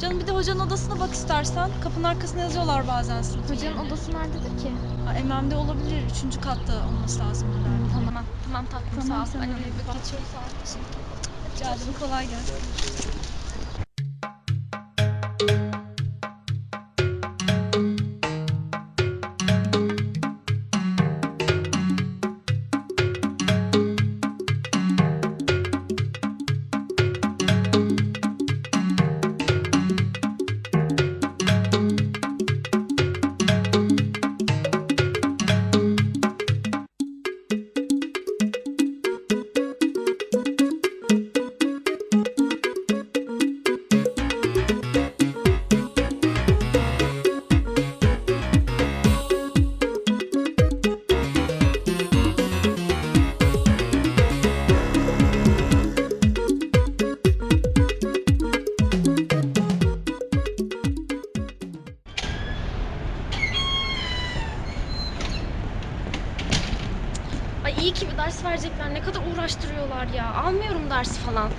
Canım bir de hocanın odasına bak istersen. Kapının arkasına yazıyorlar bazen sınıfın Hocanın odası nerededir ki? Ha, MM'de olabilir. Üçüncü katta olması lazım herhalde. Tamam. Tamam tatlım Tamam, sağ ol. öyle bak. geçiyorum sağ ol. Rica ederim. Kolay gelsin. Ay iyi ki bir ders verecekler. Ne kadar uğraştırıyorlar ya. Almıyorum dersi falan.